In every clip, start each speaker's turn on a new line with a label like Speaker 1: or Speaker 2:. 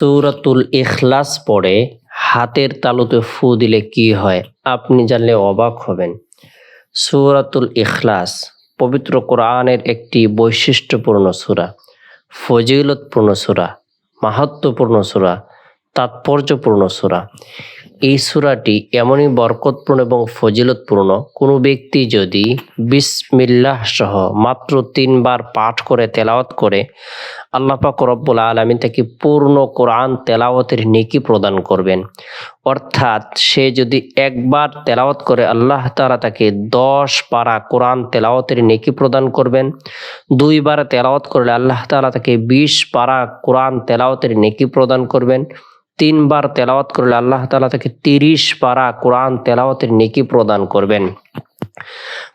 Speaker 1: সূরাতুল ইখলাস পড়ে হাতের তালুতে ফু দিলে কি হয় আপনি জানলে অবাক হবেন। সৌরাতুল ইখলাস পবিত্র কোরআনের একটি বৈশিষ্ট্যপূর্ণ সূরা, ফজিলতপূর্ণ সূরা, মাহাত্ম্যপূর্ণ সূরা, তাৎপর্যপূর্ণ সূরা। এই সূরাটি এমনই বরকতপূর্ণ এবং ফজিলতপূর্ণ, কোনো ব্যক্তি যদি বিসমিল্লাহ সহ মাত্র তিনবার পাঠ করে তেলাওয়াত করে আল্লাহ পাক রব্বুল আলমিন তাকে পূর্ণ কোরআন তেলাওয়াতের নেকি প্রদান করবেন। অর্থাৎ সে যদি একবার তেলাওয়াত করে, আল্লাহ তাআলা তাকে দশ পারা কোরআন তেলাওয়াতের নেকি প্রদান করবেন। দুইবার তেলাওয়াত করলে আল্লাহ তালা তাকে বিশ পারা কোরআন তেলাওয়াতের নেকি প্রদান করবেন। তিনবার তেলাওয়াত করলে আল্লাহ তালা তাকে তিরিশ পারা কোরআন তেলাওয়াতের নেকি প্রদান করবেন।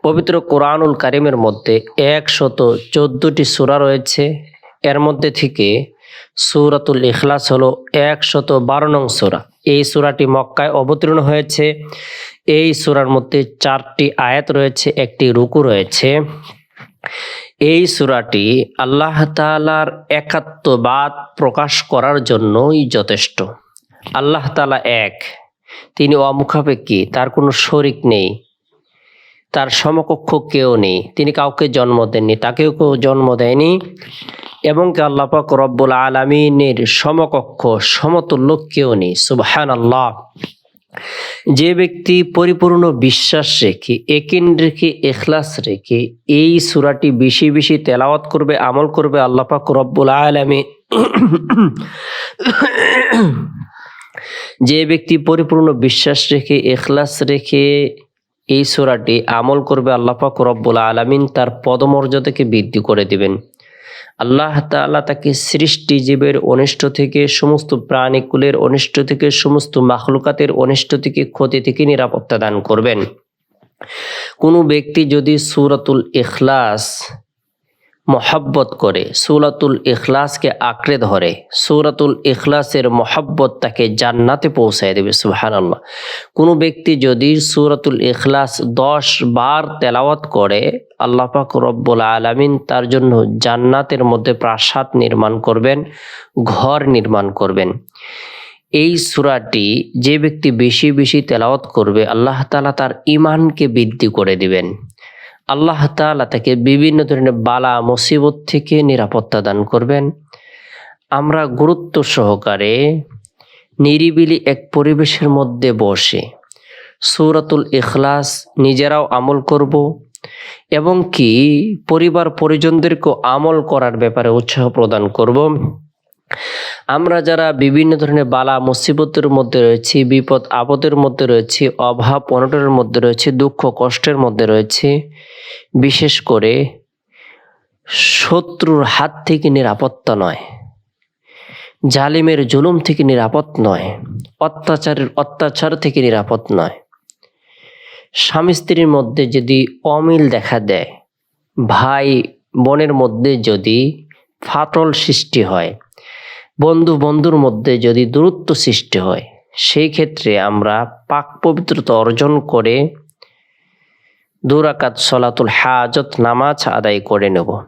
Speaker 1: পবিত্র কোরআনুল কারিমের মধ্যে একশত চোদ্দটি সূরা রয়েছে। এর মধ্যে থেকে সূরাতুল ইখলাস হলো একশত বারো নং সূরা। এই সূরাটি মক্কায় অবতীর্ণ হয়েছে। এই সূরার মধ্যে চারটি আয়াত রয়েছে, একটি রুকু রয়েছে। এই সূরাটি আল্লাহ তাআলার একাত্মবাদ প্রকাশ করার জন্যই যথেষ্ট। আল্লাহ তাআলা এক, তিনি অমুখাপেক্ষী, তার কোনো শরিক নেই। তার সমকক্ষ কেউ নেই। তিনি কাউকে জন্ম দেননি, তাকেও কেউ জন্ম দেয়নি এবং কি আল্লাহ পাক রব্বুল আলমিনের সমকক্ষ, সমতুল্য কেউ নেই। সুবহান আল্লাহ যে ব্যক্তি পরিপূর্ণ বিশ্বাস রেখে, একিন রেখে, এখলাস রেখে এই সুরাটি বেশি বেশি তেলাওয়াত করবে, আমল করবে আল্লাহ পাক রব্বুল আলমী যে ব্যক্তি পরিপূর্ণ বিশ্বাস রেখে, এখলাস রেখে এই সুরাটি আমল করবে আল্লাহ পাক রব্বুল আলমিন, তার পদমর্যাদাকে বৃদ্ধি করে দিবেন। আল্লাহ তাআলা তাকে সৃষ্টি জীবের অনিষ্ট থেকে, সমস্ত প্রাণীকুলের অনিষ্ট থেকে, সমস্ত মাখলুকাতের অনিষ্ট থেকে, ক্ষতি থেকে নিরাপত্তা দান করবেন। কোনো ব্যক্তি যদি সুরাতুল ইখলাস মহাব্বত করে, সূরাতুল ইখলাসকে আঁকড়ে ধরে, সূরাতুল ইখলাসের মহাব্বত তাকে জান্নাতে পৌঁছায় দেবে, সুবহানাল্লাহ। কোনো ব্যক্তি যদি সুরাতুল ইখলাস দশ বার তেলাওয়াত করে, আল্লাহ পাক রব্বুল আলামিন তার জন্য জান্নাতের মধ্যে প্রাসাদ নির্মাণ করবেন, ঘর নির্মাণ করবেন। এই সুরাটি যে ব্যক্তি বেশি বেশি তেলাওয়াত করবে, আল্লাহ তাআলা তার ইমানকে বৃদ্ধি করে দিবেন। আল্লাহ তাআলা তাকে বিভিন্ন ধরনের বালা, মুসিবত থেকে নিরাপত্তা দান করবেন। আমরা গুরুত্ব সহকারে নিরিবিলি এক পরিবেশের মধ্যে বসে সূরাতুল ইখলাস নিজেরাও আমল করব এবং কি পরিবার পরিজনদেরকেও আমল করার ব্যাপারে উৎসাহ প্রদান করব। আমরা যারা বিভিন্ন ধরনের বালা, মুসিবতের মধ্যে রয়েছি, বিপদ, আপদের মধ্যে রয়েছি, অভাব, অনটনের মধ্যে রয়েছে, দুঃখ, কষ্টের মধ্যে রয়েছে, বিশেষ করে শত্রুর হাত থেকে নিরাপত্তা নয়, জালিমের জুলুম থেকে নিরাপদ নয়, অত্যাচারের অত্যাচার থেকে নিরাপদ নয়। স্বামী স্ত্রীর মধ্যে যদি অমিল দেখা দেয়, ভাই বোনের মধ্যে যদি ফাটল সৃষ্টি হয় বন্ধু বন্ধুর মধ্যে যদি দূরত্ব সৃষ্টি হয়, সেই ক্ষেত্রে আমরা পাক পবিত্রতা অর্জন করে দুরাকাত সলাতুল হাজত নামাজ আদায় করে নেব।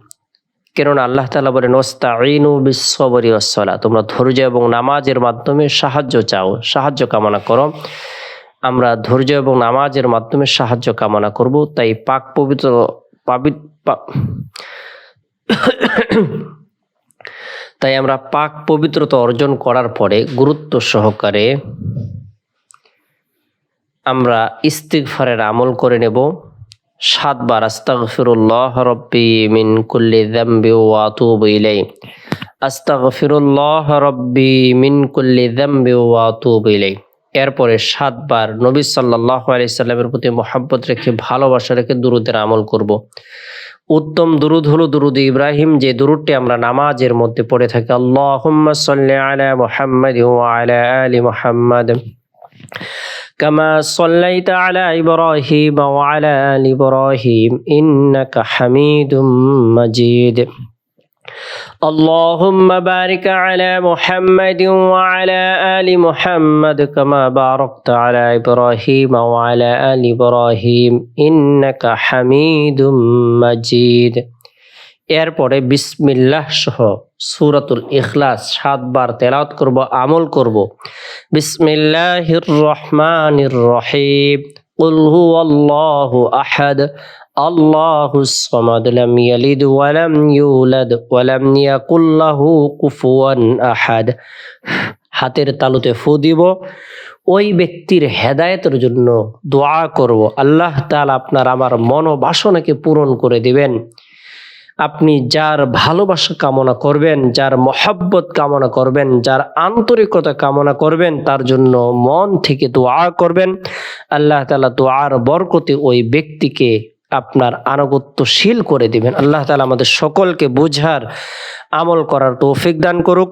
Speaker 1: কেননা আল্লাহ তালা বলেন ওস্তাইনু বিশ্ববরী ওসলা তোমরা ধৈর্য এবং নামাজের মাধ্যমে সাহায্য চাও, সাহায্য কামনা করো। আমরা ধৈর্য এবং নামাজের মাধ্যমে সাহায্য কামনা করব, তাই পাক পবিত্র, পাবি- পা- তাই আমরা পাক পবিত্রতা অর্জন করার পরে গুরুত্ব সহকারে আমরা ইস্তিগফারের আমল করে নেব। সাতবার, আস্তাগফিরুল্লাহ রব্বি মিন কুল্লি যামবি ওয়া আতুবু ইলাই আস্তাগফিরুল্লাহ রব্বি মিন কুল্লি যামবি ওয়া আতুবু ইলাই এরপরে সাতবার নবী সাল্লাল্লাহু আলাইহি সাল্লামের প্রতি মহাব্বত রেখে ভালোবাসা রেখে দুরুদের আমল করব। উত্তম দুরুদ হলো দুরুদ ইব্রাহিম যে দুরুদটি আমরা নামাজের মধ্যে পড়ে থাকি আল্লাহুম্মা সাল্লি আলা মুহাম্মাদ ওয়া আলা আলি মুহাম্মাদ كما صليت على إبراهيم وعلى آل إبراهيم إنك حميد مجيد اللهم بارك على محمد وعلى آل محمد كما باركت على إبراهيم وعلى آل إبراهيم إنك حميد مجيد এরপরে বিসমিল্লাহ সহ সুরাতুল ইখলাস সাতবার তেলাওয়াত করব আমল করব বিসমিল্লাহির রহমানির রহিম قل هو الله أحد الله الصمد لم يلد ولم يولد ولم يكن له كفوا أحد হাতের তালুতে ফু দিব ওই ব্যক্তির হেদায়েতের জন্য দোয়া করব আল্লাহ তাআলা আপনার আমার মনোবাসনাকে পূরণ করে দিবেন আপনি যার ভালোবাসা কামনা করবেন যার মহাব্বত কামনা করবেন যার আন্তরিকতা কামনা করবেন তার জন্য মন থেকে দোয়া করবেন আল্লাহ তালা দোয়ার বরকতে ওই ব্যক্তিকে আপনার আনুগত্যশীল করে দিবেন। আল্লাহ তালা আমাদের সকলকে বোঝার আমল করার তৌফিক দান করুক।